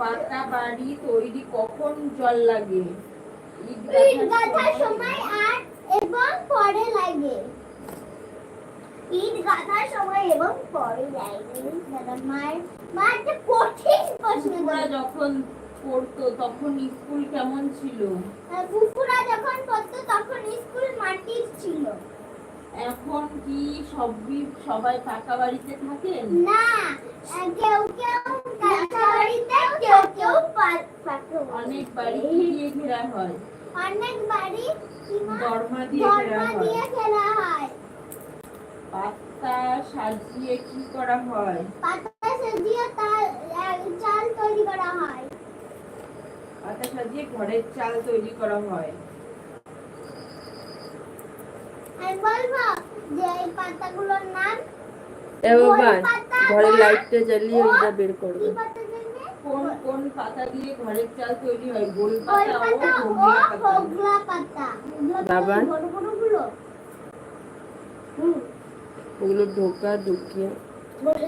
পাকা বাড়ি তৈরি কখন জল লাগে? ইট গাঁথার সময় আর এবং পরে লাগে। ইট গাঁথার সময় এবং পরে লাগে। মায়ের মা একটা কঠিন প্রশ্ন যখন পড়তো তখন স্কুল কেমন ছিল? কুকুরা যখন পড়তো তখন স্কুল মাটির ছিল। এখন কি সবই সবাই পাকা বাড়িতে থাকেন? না কেউ কেউ কেউ কেউ। অনেক বাড়ি কি দিয়ে ঘেরা হয়। অনেক বাড়ি দরমা দিয়ে ঘেরা হয়। খেলা হয়। পাতা সাজিয়ে কি করা হয়? পাতা সাজিয়ে তার চাল তৈরি করা হয়। পাতা সাজিয়ে ঘরের চাল তৈরি করা হয়। আমি বলব যে এই পাতাগুলোর নাম এ বাবা লাইটটা জ্বালিয়ে ওইটা বের করবে। কোন কোন পাতা দিয়ে ঘরের চাল তৈরি হয়? গোল পাতা ও পাতা পাতা? পাতা। বাবা? ওগুলো ঢোকা ঢুকিয়ে। বলে?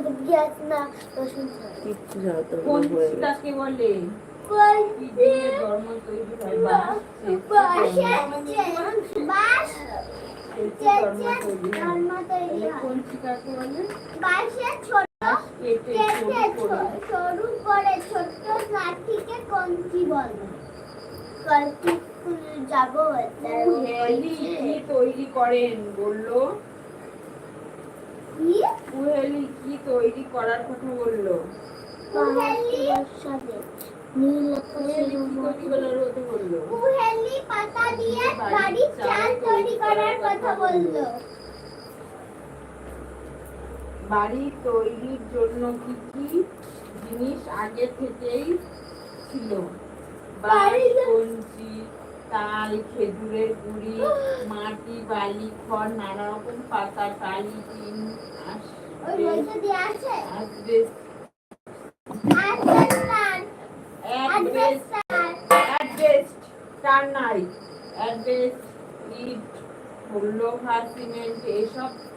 বাঁশের ছোট কেটে কেটে সরু করে ছোট্ট লাঠিকে কঞ্চি বলে কঞ্চি যাব কুহেলি কি তৈরি করেন বলল কি কি তৈরি করার কথা বলল কুহেলি পাতা দিয়ে বাড়ির চাল তৈরি করার কথা বলল? বাড়ি তৈরির জন্য কি কি জিনিস আগে থেকেই ছিল? বাড়ি- কঞ্চি তাল খেজুরের গুড়ি মাটি বালি খড় নানা রকম পাতা কালি টিন অ্যাডভেস্ট ইট সিমেন্ট এসব আগে এসব থেকেই তো আছে।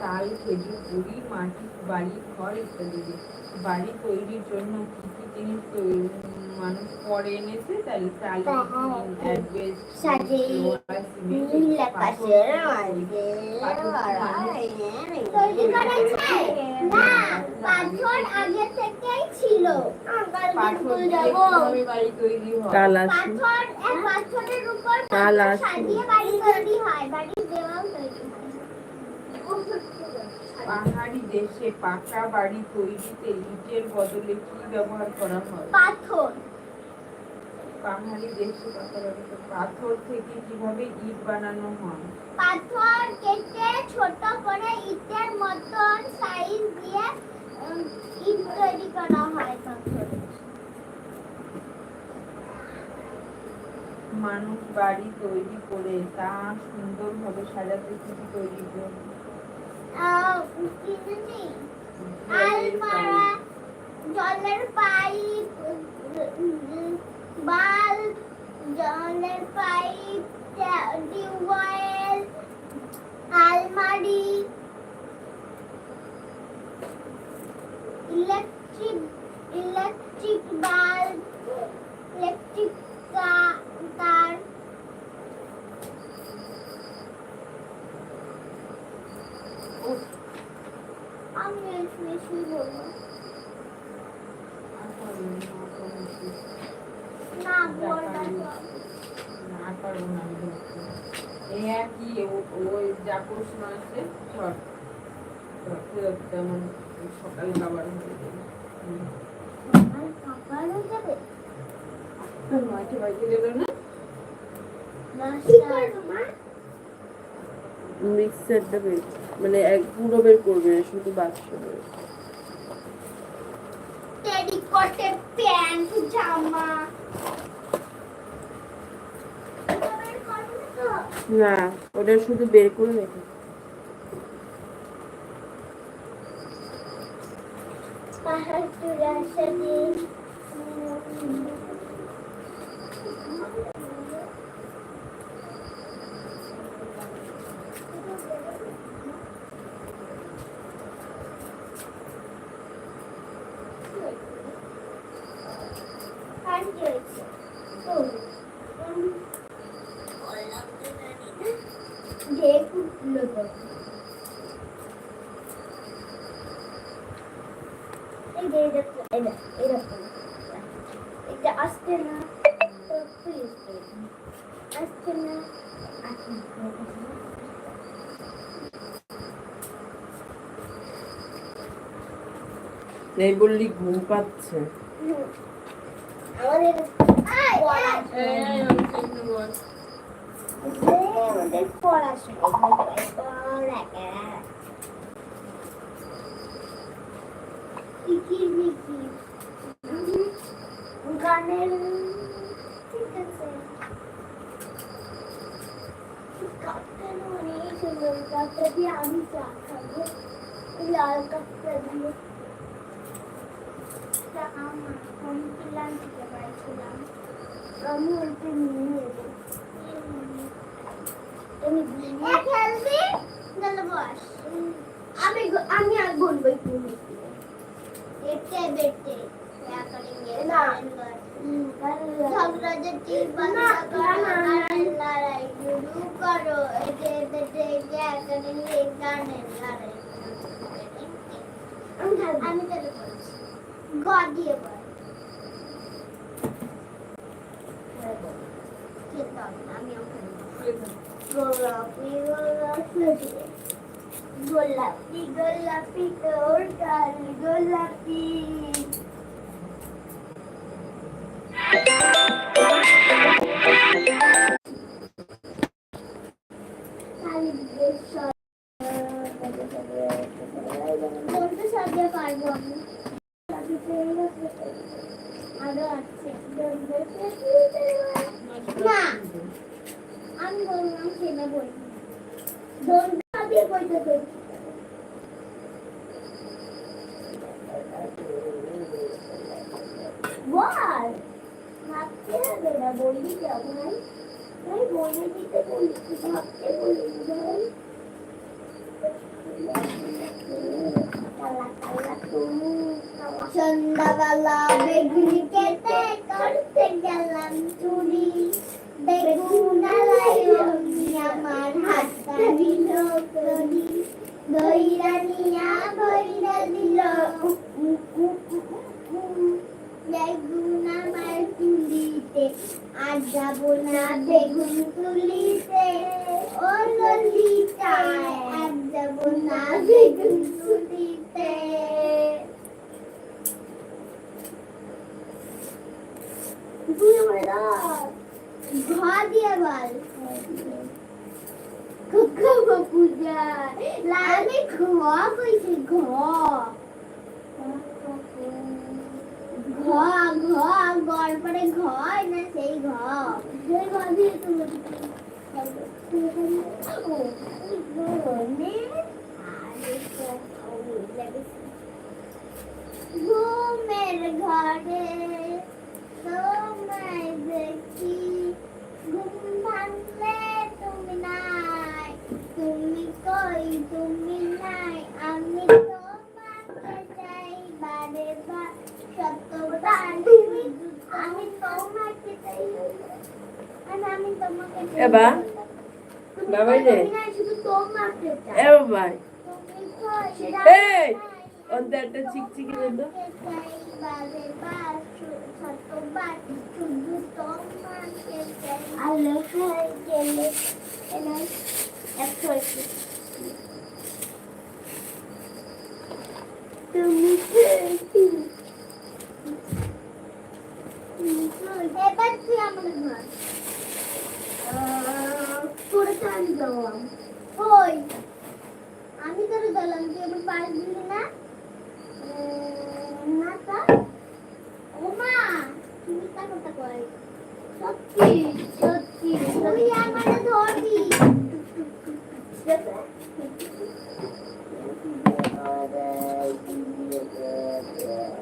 তাল খেজুর গুড়ি মাটি বালি খড় ইত্যাদি বাড়ি তৈরির জন্য কি কি জিনিস মানুষ পরে এনেছে তাহলে তাল অ্যাডভেস্ট সাজে নীল আকাশের মাঝে তৈরি করেছে না পাথর আগে থেকেই ছিল। পাথর দিয়ে বাড়ি তৈরি হয়? কাল পাথর এক পাথরের উপর কাল সাজিয়ে বাড়ি তৈরি হয়। বাড়ির দেওয়াল তৈরি হয়। পাহাড়ি দেশে পাকা বাড়ি তৈরিতে ইটের বদলে কি ব্যবহার করা হয়? পাথর। পাহাড়ি দেশে পাথর থেকে কীভাবে ইট বানানো হয়? পাথর কেটে ছোট করে ইটের মতন সাইজ দিয়ে ইট তৈরি করা হয় পাথর। মানুষ বাড়ি তৈরি করে তা সুন্দরভাবে সাজাতে কি তৈরি করে? আলমারা জলের পাইপ বাল্ব জলের পাইপ টিউবওয়েল আলমারি ইলেকট্রিক ইলেকট্রিক বাল্ব ইলেকট্রিক তার উফ, আমি বেশি বলব আর পারব না, আর পারব না। না বলটা না, আর পারব না আমি ধরতে। এই একই ও- ওই যা প্রশ্ন আছে ধর ধরতে ধরতে আমার সকালে খাবার হয়ে যাবে। নয়টা বাজে গেল না? মিক্সারটা বের মানে এক পুরো বের করবে না, শুধু বাক্স বের। প্যান্ট জামা এটা বের করবে তো? না ওটা শুধু বের করে রেখে পাহাড় চূড়া সেদিন কি হয়েছে ও, উম, বললাম তো জানি না। যে কুটলো তো এই যে এরকম এই যে, এরকম এটা আসছে না তো প্লিজ আসছে না আসছে না এই বললি ঘুম পাচ্ছে আমাদের আয়, আয়। এই, এই, আমি সামনে বল। যে আমাদের অনেক সুন্দর কাপটা দিয়ে আমি চা খাব লাল কাপটা দিয়ে আমি কিনলাম থেকে পাইছিলাম আমি ওইটা খেলবি তাহলে বস আমি আমি আর বলব একটু বেটে বেটে না ঝগড়া যেটি করো লড়াই শুরু করো এতে বেটে এখানে গানের লড়াই আমি তাহলে বলছি। গ দিয়ে বল আমি। গোলাপি গোলাপি গোলাপি গোলাপি তোর গাল গোলাপি বলতে সাথে পারব আমি আরও আছে না আমি বললাম সেটা বলি দোনটা দিয়ে বইতে পেরেছি বল ভাবতে হবে না বললি কেমন আমি বলে দিতে বলছি ভাবতে বলি ভাই সন্ধ্যাবেলা বেগুনি কেটে করতে গেলাম চুরি বেগুন আলাই অমনি আমার হাতটা দিল করি দইরা নিয়া বইরা দিল বেগুন আমার তুলিতে আর যাব না বেগুন তুলিতে ও ললিতা আর যাব না বেগুন তুলিতে তুই আমার ঘা দিয়ে বল কুকুর পূজা লালে ঘ কইছে ঘ ঘ ঘ গড় পরে ঘ না সেই ঘ সেই ঘ দিয়ে তুমি ঘুমের ঘরে তোমায় দেখি শুধু তোমাকে চাই আলো হয়ে গেলে এলাই একশো একশো তুমি এবার তুই আমাদের ঘর। তোরে টান দেওয়াম ওই আমি তোর দিলাম তুই আমার পাশ দিলি না না তা ও মা তুমি তা কথা কই সত্যি সত্যি তুই ধরবি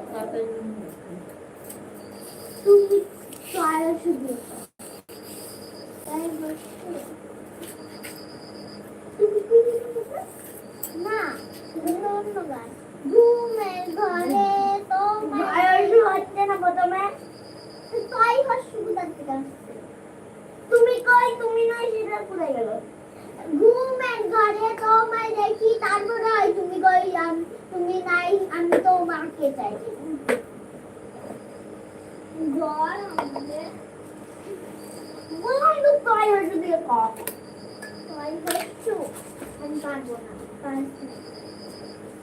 তাড়াতাড়ি ঘুম পাচ্ছে। তুমি পারো শুধু তাই বসছো তুমি কুড়ি না তুমি অন্য গান ঘুমের ঘরে তোমার হচ্ছে না প্রথমে তো থেকে আসছে তুমি কই তুমি নয় সেটা কোথায় গেল ঘুমের ঘরে তোমায় দেখি তারপর হয় তুমি কই আম- তুমি নাই আমি তোমাকে চাই ঘর আমাদের বন্ধু কয় হয়েছে দিয়ে কম কয় হচ্ছু আমি পারব না পারছি না। বল তাই হয় না ওই গানটা চল চল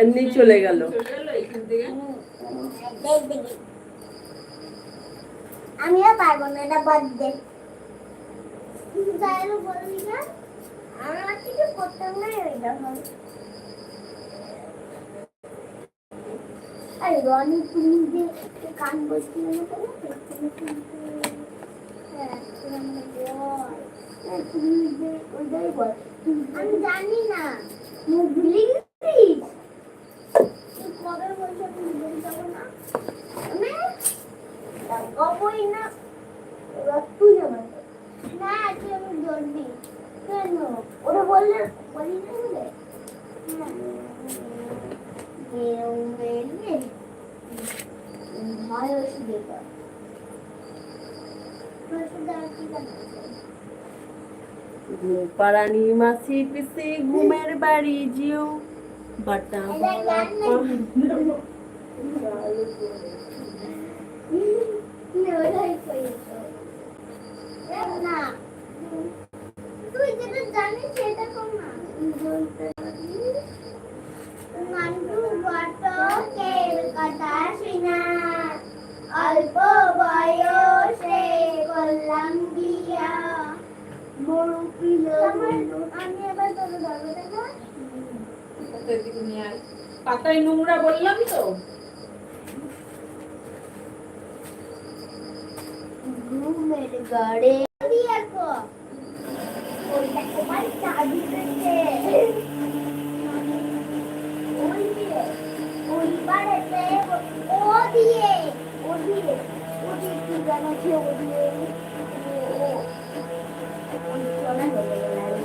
এমনি চলে গেল। চলে গেল এখান থেকে দেখ দেখি আমিও পারব না এটা বাদ দে। বললি না আমার কিছু করতাম না এটা আরে রনি তুমি যে কান বসছিলে না তুমি তুমি যে ওইটাই বল। আমি জানি না। মুখ ভুলে গেছিস তুই কবে বলছো তুমি ভুলে যাব না আমি কবই না এবার তুই আমার না তুই আমি ধরবি কেন ওরা বললে বলি না বলে ভয় ওষুধ এটা ওষুধ আর কি জানো? পারানি মাসি পিসি ঘুমের বাড়ি জিও বাটা। এটা গান পাতায় নোংরা বললাম তো ও দিয়ে ও দিয়ে ও দিয়ে কি গান আছে ও দিয়ে ও ওই চলে গেল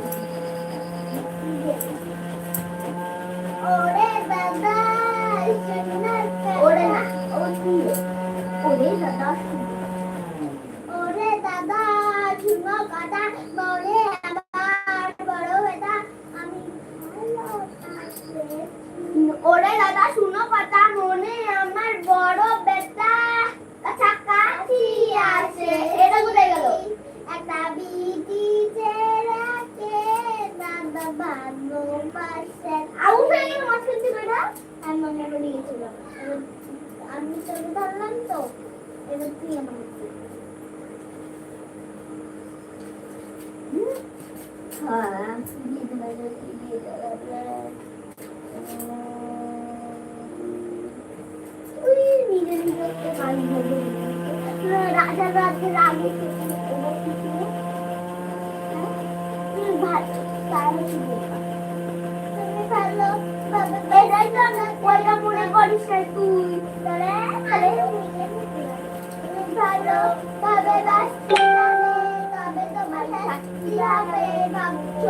হবে ভাবছ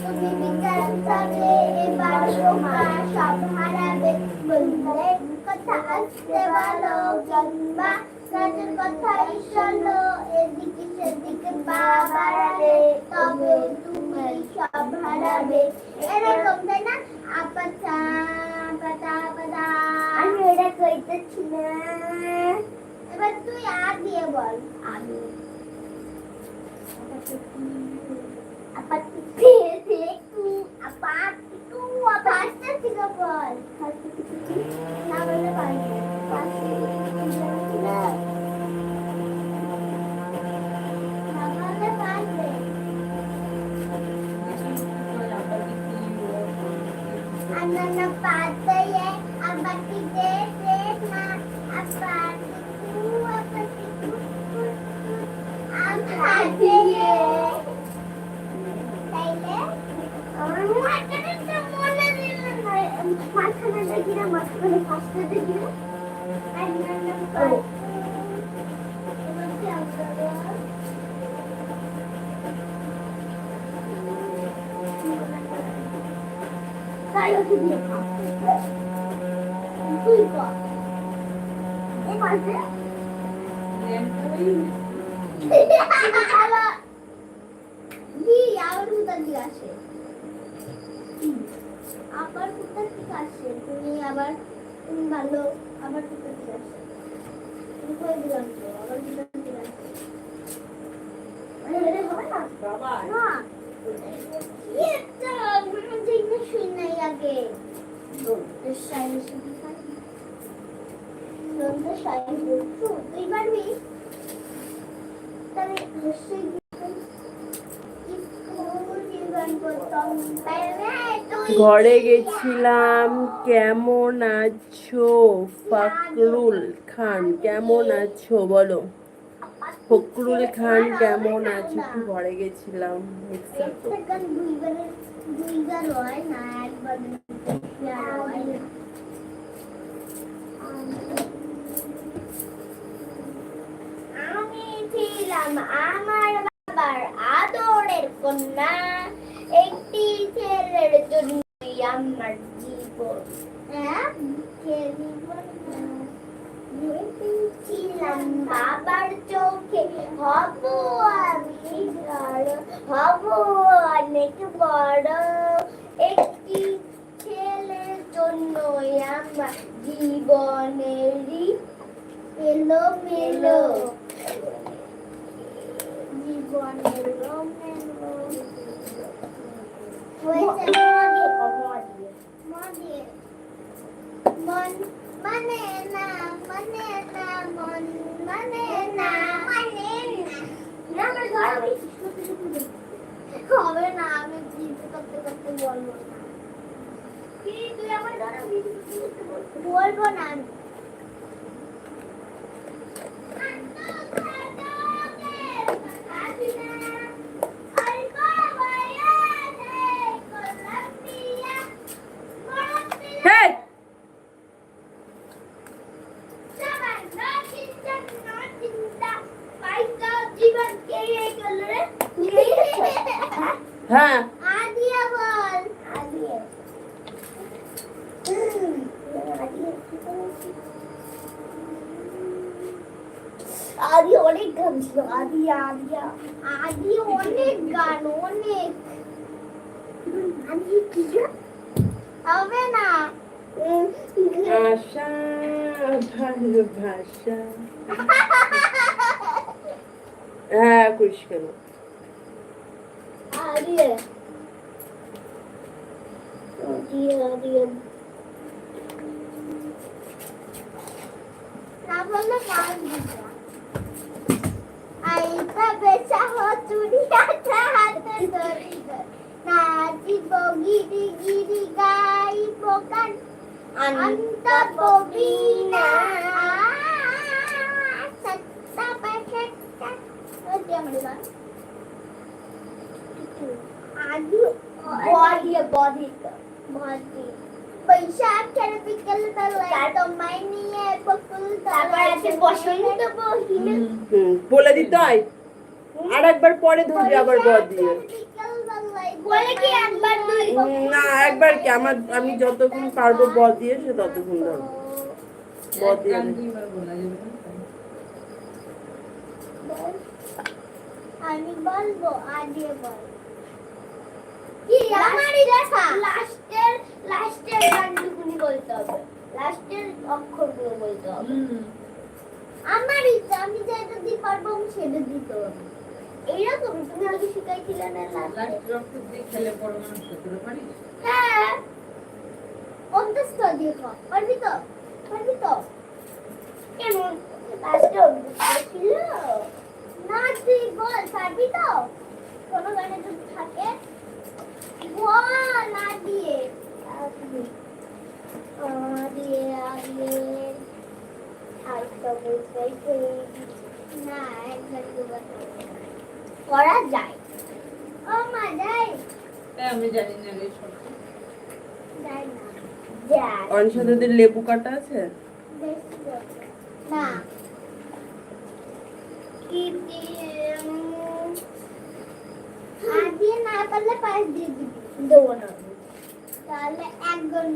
তুমি তোমার সব হারাবে বন্ধুদের কথা আসতে ভালো কিংবা কাজের কথাই শোনো এদিকে সেদিকে পা বাড়াবে তবে তুমি সব হারাবে এরকম তাই না আপাতা পাতা পাতা আমি এটা কইতেছি না এবার তুই আর দিয়ে বল আমি আপাতি আপাতি টু আপাতি না বলে পারবে Anana pataya, abati de na, apati ku, apati ku, am দিয়ে তাইলে আমার মাথাটা মনে দিল না মাথাটা দেখি না মাথাটা ফাঁসতে দেখি না আর না না করে এবার কি আসবে তাই ওকে দিয়ে খাও তুই কর এই মাঝে জি আবার কোথা দিয়ে আসে আবার কোথা থেকে তুমি আবার ভালো আবার তুমি দিলাম তো? আবার কোথা থেকে আসে। আরে এটা হবে না? বাবা। না। কি একটা মনে হচ্ছে ইংলিশ শুই নাই আগে। শাড়ি। নন্দা শাড়ি বলছো? তুই পারবি? তাহলে নিশ্চয়ই ঘরে গেছিলাম। কেমন আছো? ফখরুল খান, কেমন আছো? বলো। ফখরুল খান, কেমন আছো? একটু ঘরে গেছিলাম। আমার বাবার আদরের কন্যা, একটি ছেলের জন্যই আমার জীবন। ছিলাম বাবার চোখে হব আমি হব অনেক বড়। একটি ছেলের জন্যই আমার জীবনেরই এলো মেলো জীবনের মেলো হয়েছে মনে মন মানে না মানে না মন মানে না মানে না না আমার ঘর আমি হবে না আমি জিজ্ঞেস করতে করতে বলব না কি তুই আমার ঘর আমি বলব না হ্যাঁ আদিয়া বল আদিয়া আদি অনেক গান ছিল। আদি আদিয়া আদি অনেক গান অনেক। আদি কি গান? হবে না। আশা ভালোবাসা হ্যাঁ করিস কেন না বললে দিতা আইতা বেচা হো চুড়িয়াটা হাতে ধরি নাচিব গিরি গিরি গাইব গান অন্ত ববিনা সত্তা পাশাটা ওই আমার গান আদি বডি বডি বডি। বৈশাখ খেলে বিকেল বেলায়? তোমায় নিয়ে বকুল তারপর আছে বসন্ত বহিলে? বলে দিতে হয়। আর একবার পরে ধরবি আবার বদ দিয়ে। বলে না একবার কি? আমার আমি যতক্ষণ পারব বদ দিয়ে সে ততক্ষণ ধরবো। দিয়ে আমি- বলা। যাবে না আমি বলব আগে বল। কি আমারই দেখা লাস্টের লাস্টের গানটুকুনি বলতে হবে। লাস্টের অক্ষরগুলো বলতে হবে। আমারই তো, আমি যেটা দিয়ে পারব আমি সেটা দিতে হবে এইরকম তুমি আগে শিখাইছিলে না লাস্ট রক্ত দিয়ে খেলে বড় মানুষ হতে পারিস হ্যাঁ। অন্তস্থ পারবি তো? পারবি তো? কেন লাস্টে অন্তস্থ ছিল। না তুই বল পারবি তো? কোনো গানে যদি থাকে? করা যায় ও মা যায় আমি জানি না রে যায় না যায় অনিশা লেবু কাটা আছে? না। কি দিয়ে দিয়ে না পারলে পাঁচ দিয়ে দিবি না। তাহলে এক দশ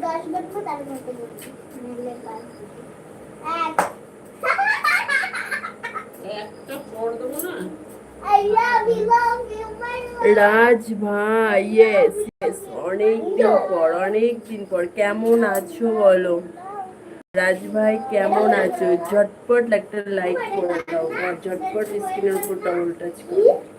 তার এক। একটা দেবো না. রাজ ভাই ইয়েস ইয়েস অনেক দিন পর অনেক দিন পর। কেমন আছো বলো? রাজ ভাই কেমন আছো? ঝটপট একটা লাইক করে দাও আর ঝটপট স্ক্রিনের উপর ডবল টাচ করো।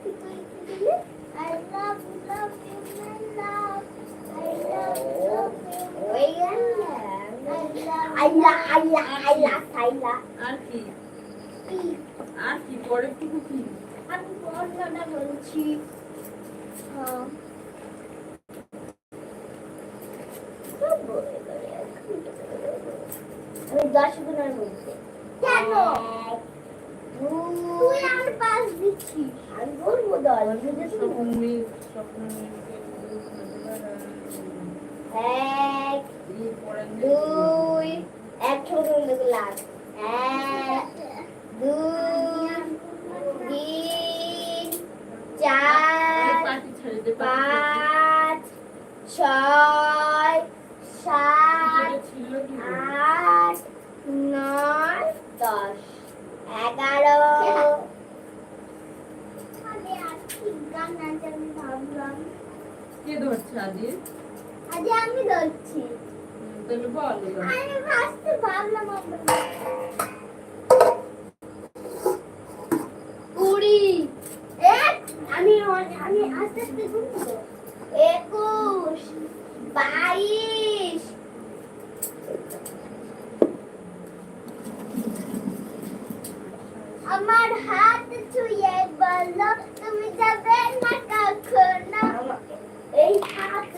আর কি? আর কি? পরে টুকু কি? আমি বলছি। হ্যাঁ। আমি দশ গুণের মধ্যে। কেন? তুই আমার পাশ দিচ্ছিস। আমি বলব দশ এক দুই ছোট দেখলাম এক দুই তিন চার পাঁচ ছয় সাত আট নয় দশ এগারো কে ধরছে আদি আজ আমি ধরছি। কুড়ি। এক আমি একুশ বাইশ আমার হাত ছুঁয়ে বলো তুমি যাবে না কখনো এই হাত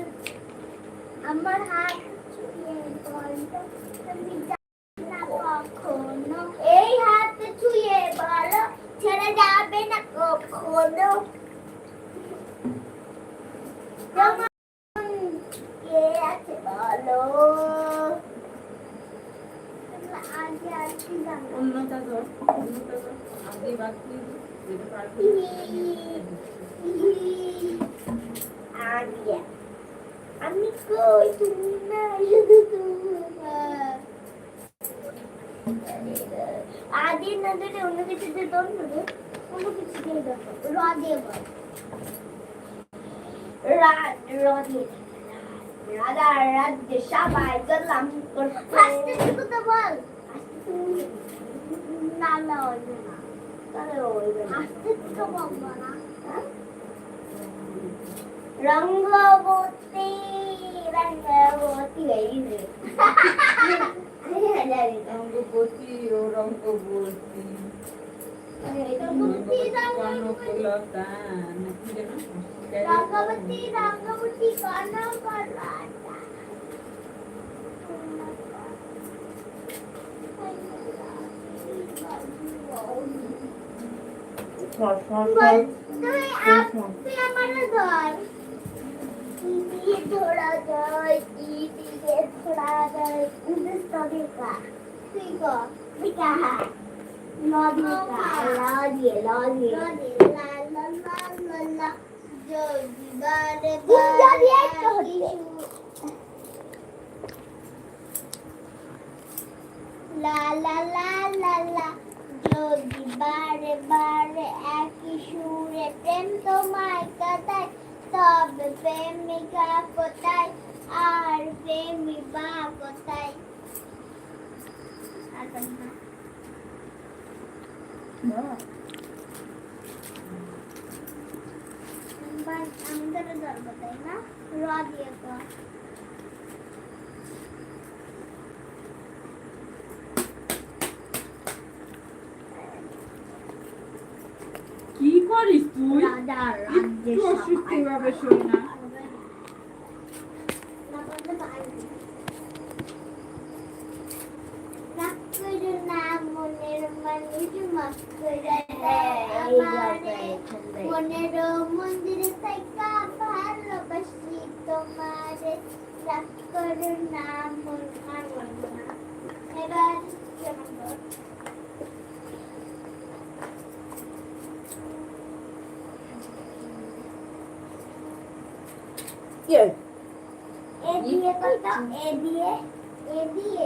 আমার হাত ছুঁয়ে বলো তুমি যাবে না কখনো এই হাত ছুঁয়ে বলো ছেড়ে যাবে না কখনো যেমন কে আছে বলো আগে আসি জানো অন্যটা ধর অন্যটা ধর আদি বাকি যেটা পারবি আগে আমি কই অন্য কিছু দিয়ে কিছু দিয়ে র রা র দিয়ে রাজা রাজ্য সবাই গেলাম ফার্স্টে তো বল? আস্তে তুমি না না হইবে না তাহলে হইবে আস্তে তো বলব না হ্যাঁ রঙ্গবতী রঙ্গবতী রঙ্গবতী কনকলতা ধর কি দিয়ে ধরা যায় ধরা যায় উনিশ তরিকা তুই গো বিকা নদিকা লদিয়ে লদিয়ে লা লা লা লা লা যদি বারে বারে একটা হচ্ছে লা লা লা লা লা যদি বারে বারে একই সুরে প্রেম তোমায় কাটায় তবে প্রেমিকা কোথায় আর প্রেমিকা কোথায় আর পারি না। এবার আমি ধরে ধরবো তাই না র দিয়ে তো কি করিস তুই রাজা একটু অসুস্থ কীভাবে শুনি না মনের মানুষ মাফ করে দেয় তোমারে মনের মন্দিরে থাইকা ভালোবাসি তোমারে রাগ করো না মন আমার না এবার কেমন ইয়ে, এ দিয়ে কত এ দিয়ে এ দিয়ে